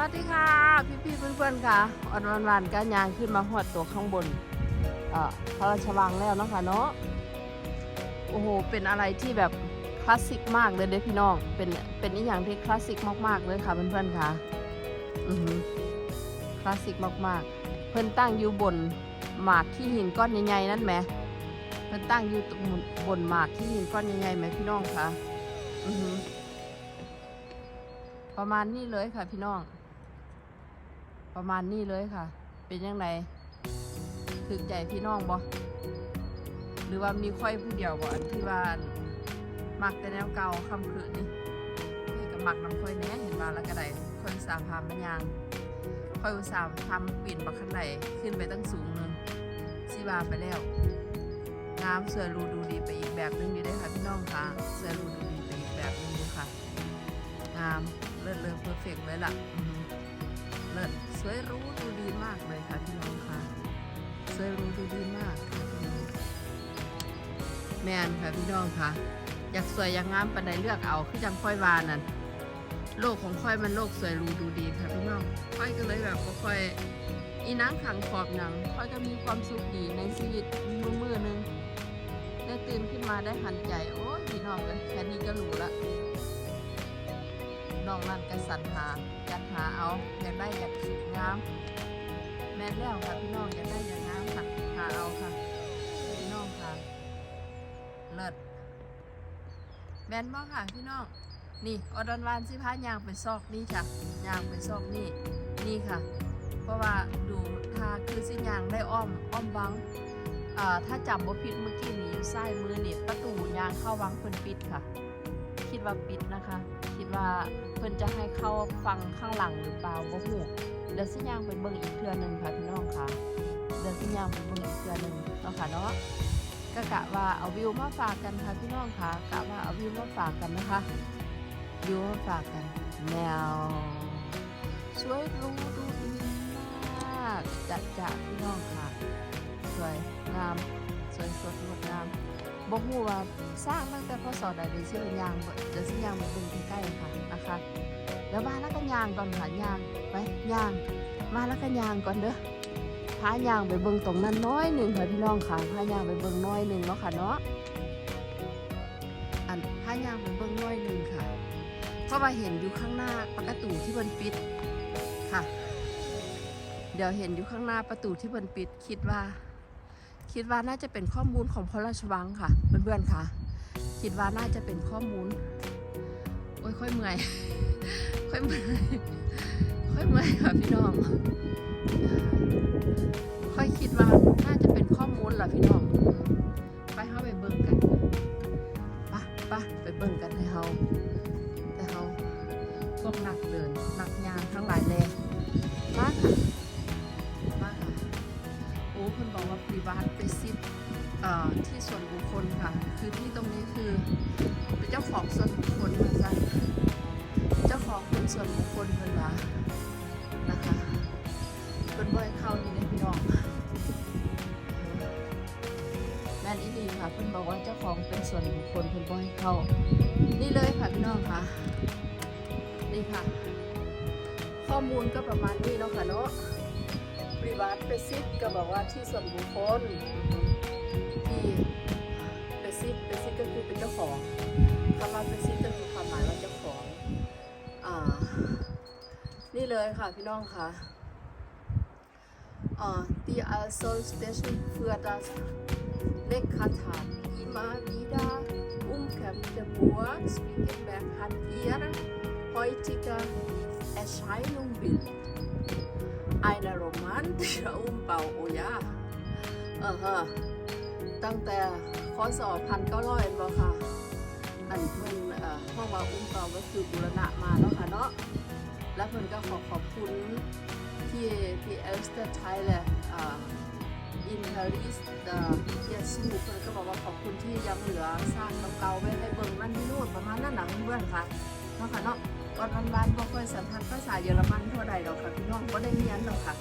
วัสดีค่ะ พี่พี่เพื่อนๆค่ะวันวันวันก็ยางขึ้นมาหอดตัวข้างบนเอ่อพระราชวังแล้วเนาะคะเนาะโอ้โหเป็นอะไรที่แบบคลาสสิกมากเลยเด้พี่น้องเป็นเป็นอีกอย่างที่คลาสสิกมากๆเลยค่ะเพื่อนๆค่ะอือหือคลาสสิกมากๆ เพื่อนตั้งอยู่บนหมากที่หินก้อนใหญ่ๆนั่นไหมเพื่อนตั้งอยู่บนหมากที่หินก้อนใหญ่ๆไหมพี่น้องคะอือหือประมาณนี้เลยค่ะพี่น้อง ประมาณนี้เลยค่ะ เป็นยังไงถึกใจพี่น้องบ่หรือว่ามีค่อยผู้เดียวบ่อันที่ว่ามักแต่แนวเก่าคำคืนนี่นี่ก็มักน้ำค่อยแน่เห็นมาแล้วก็ได้ค่อยอุตสาห์พามันยางค่อยอุตสาห์ทำปีนบักขันไหลขึ้นไปตั้งสูงหนึงสิบาไปแล้วงามสวยรูดูดีไปอีกแบบหนึงดีได้ค่ะพี่น้องค่ะเสวยรูดูดีไปอีกแบบหนึงดีค่ะงามเลิศเลอเพอร์เฟกเลยล่ะอือหือเลิศส วยรู้ดูดีมากเลยค่ะพี่น้องค่ะสวยรู้ดูดีมากค่ะพี่น้องแมนค่ะพี่น้องค่ะ อยากสวยอยากงามปันใดเลือกเอาคือจังค่อยวานั่นโลกของค่อยมันโลกสวยรู้ดูดีค่ะพี่น้องค่อยก็เลยแบบว่าค่อยอีนังขังขอบหนังค่อยก็มีความสุขดีในชีวิตมือมือหนึงได้ตื่นขึ้นมาได้หันใจโอ้ยพี่น้องกันแค่นี้ก็รู้ละน้องนั่นก็สรรหาจัด หาเอาอยากได้อยากงามแม่นแล้วค่ะพี่น้องอยากได้อยากงามค่ะหาเอาค่ะพี่น้องค่ะเลิศแม่นบ่ค่ะพี่น้องนี่อดอนวานสิพายางไปซอกนี่จ้ะยางไปซอกนี่นี่ค่ะ เพราะว่าดูทาคือสิยางได้อ้อมอ้อมวังอ่าถ้าจำบ่ผิดเมื่อกี้นี่อยู่ซ้ายมือนี่ประตูยางเข้าวังเพิ่นปิดค่ะ คิดว่าปิดนะคะ คิดว่าเพิ่นจะให้เข้าฟังข้างหลังหรือเปล่าบ่ฮู้เดี๋ยวสิย่างไปเบิ่งอีกเทื่อหนึงค่ะพี่น้องค่ะเดี๋ยวสิย่างไปเบิ่งอีกเทื่อหนึงเนาะค่ะเนาะก็กะว่าเอาวิวมาฝากกันค่ะพี่น้องค่ะกะว่าเอาวิวมาฝากกันนะคะวิวมาฝากกันแนวสวยรู้ดูดีมากจัดจ้ะพี่น้องค่ะสวยงามสวยสดงดงาม บอกฮู้ว่าสร้างตั้งแต่พศใดเดี๋ยวสิเป็นยางเบิดเดี๋ยวสิยางมาเบิ่งใกล้ๆค่ะนะคะเดี๋ยวมาแล้วก็ยางก่อนค่ะยางไปยาง มาแล้วก็ยางก่อนเด้อพายางไปเบิ่งตรงนั้นน้อยหนึ่งค่ะพี่น้องค่ะพายางไปเบิ่งน้อยหนึ่งเนาะค่ะเนาะอันพายางไปเบิ่งน้อยหนึ่งค่ะเพราะว่าเห็นอยู่ข้างหน้าประตูที่เพิ่นปิดค่ะ เดี๋ยวเห็นอยู่ข้างหน้าประตูที่เพิ่นปิดคิดว่า คิดว่าน่าจะเป็นข้อมูลของพระราชวังค่ะ เพื่อนๆค่ะ คิดว่าน่าจะเป็นข้อมูล โอ้ยค่อยเมื่อย ค่อยเมื่อยค่อยเมื่อยค่ะพี่น้อง ค่อยคิดว่าน่าจะเป็นข้อมูลเหรอพี่น้อง ไปเฮาไปเบิ่งกันปไปะไปเบิ่งกันให้เฮาแต่เฮาพวกนักเดินนักยางทั้งหลายแล คือที่ตรงนี้คือ เป็นเจ้าของส่วนบุคคลเหมือนกันเจ้าของเป็นส่วนบุคคลเพิ่นว่านะคะเพิ่นบ่ให้เข้านี่เลยพี่น้องแม่นอีหลีค่ะเพิ่นบอกว่าเจ้าของเป็นส่วนบุคคลเพิ่นบ่ให้เข้า นี่เลยค่ะพี่น้องค่ะนี่ค่ะ ข้อมูลก็ประมาณนี้เนาะค่ะเนาะปริวัติเปซิตก็บอกว่าที่ส่วนบุคคลที่ ปซิซิตก็คือเป็นเจ้าของคำว่าเปซิตก็คือความหมายว่าเจ้าของอ่านี่เลยค่ะพี่น้องค่ะอ่า die also station für das Leckertat immer wieder umkämpfte Burg Spiegelberg hat ihre heutige Erscheinung Bild. eine romantische Umbau oh ja Aha. ตั้งแต่คศพันเก้าร้อยบ่ค่ะ อันเพิ่นเอ่อห้อว่าอุ้มเก่าก็คือบูรณะมาแล้วค่ะเนาะ และเพิ่นก็ขอขอบคุณที่ที่เอสเตอร์ไทยแหละอ่าอินเทอริสเอ่อเยซูเพิ่นก็บอกว่าขอบคุณที่ยังเหลือสร้างเก่าๆไว้ให้เบิ่งนั่นนี่นู่นประมาณนั้นนะเพื่อนๆค่ะเนาะค่ะเนาะก่อนวันวานบ่ค่อยสัมผัสภาษาเยอรมันเท่าใดหรอกค่ะพี่น้องบ่ได้เรียนหรอกค่ะ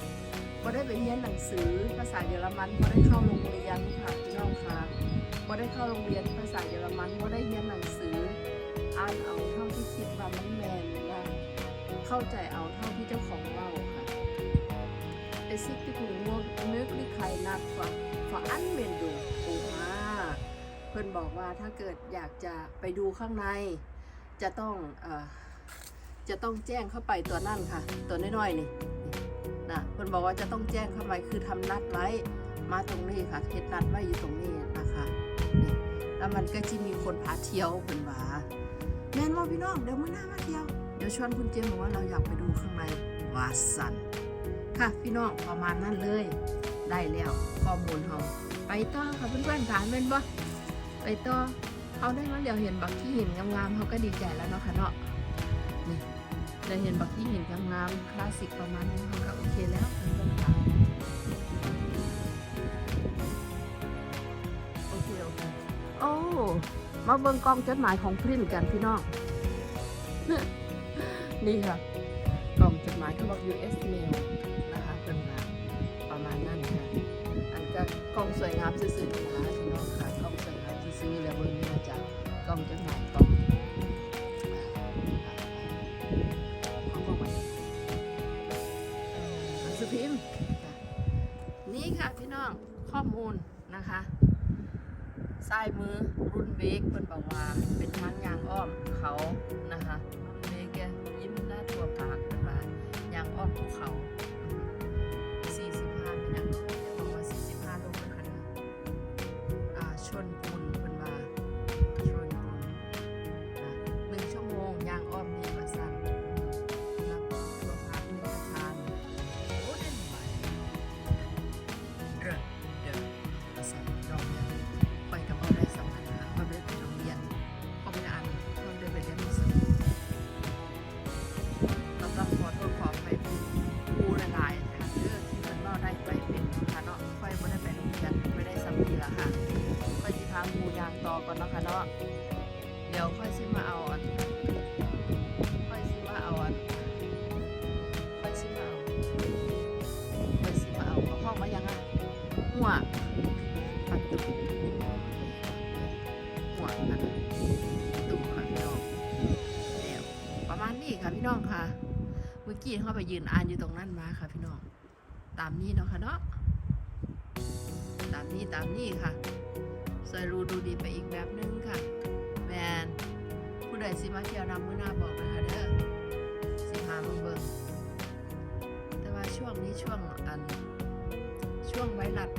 บ่ได้ไปเรียนหนังสือภาษาเยอรมันบ่ได้เข้าโรงเรียนค่ะพี่น้องค่ะบ่ได้เข้าโรงเรียนภาษาเยอรมันบ่ได้เรียนหนังสือ อ่านเอาเท่าที่คิดว่ามันแมนว่าเข้าใจเอาเท่าที่เจ้าของเล่าค่ะ Es ist die Möglichkeit nach ver Anwendung โอ้มาเพื่อนบอกว่าถ้าเกิดอยากจะไปดูข้างใน จะต้องเออจะต้องแจ้งเข้าไปตัวนั่นค่ะ ตัวน้อยๆนี่ นะเพื่นบอกว่าจะต้องแจ้งเข้าไปคือทำนัดไว้มาตรงนี้ค่ะเฮ็ดนัดไว้อยู่ตรงนี้นะคะนี่แล้วมันก็จะมีคนพาเที่ยวเพื่นว่าแม่นว่าพี่น้องเดี๋ยวมื่อหน้ามาเที่ยว เดี๋ยวชวนคุณเจมส์บอกว่าเราอยากไปดูข้างในวาสันค่ะพี่น้องประมาณนั้นเลย ได้แล้วข้อมูลเราไปต่อค่ะเพื่อนๆถามเป็นบ่ไปต่อเขาได้มาเดี๋ยวเห็นบักที่หินงามๆเขาก็ดีใจแล้วเนาะค่ะเนาะนี่ ได้เห็นบักที่เหินงามๆคลาสสิกประมาณนี้เขาก็โอเคแล้วเพื่อนๆค่ะโอเคโอเคโอ้มาเบิ่งกล้องจดหมายของพรินกันพี่น้องนี่ค่ะกล่องจดหมายเขาบอก US mail นะคะเป็นงานประมาณนั้นค่ะอันก็กล่องสวยงามซื่อๆนะคะพี่น้องค่ะกล่องสวยงามซื่อๆแล้วเบนนี้มาจากกล่องจดหมายกล่อง ซ้ายมือรุ่นเบกเป็นบอกว่าเป็นทางยางอ้อมเขานะคะรุ่นเบกแกยิ้มหน้าตัวปากเป็นว่ายางอ้อมภูเขา เดี๋ยวค่อยสิมาเอาอันค่อยสิมาเอาอันค่อยสิมาเอาค่อยสิมาเอาเอาห้องมายังอะหัวประตูหัวนั่นประตูค่ะพี่น้องเดี๋ยวประมาณนี้ค่ะพี่น้องค่ะ เมื่อกี้เขาไปยืนอ่านอยู่ตรงนั้นมาค่ะพี่น้อง ตามนี้เนาะค่ะเนาะตามนี้ตามนี้ค่ะ วยรูดูดีไปอีกแบบนึงค่ะ แมนผู้ใดสิมาเที่ยวนำมือหน้าบอกนะคะเด้อสิหามาเบิ่งแต่ว่าช่วงนี้ช่วงอัน ช่วงไวรัส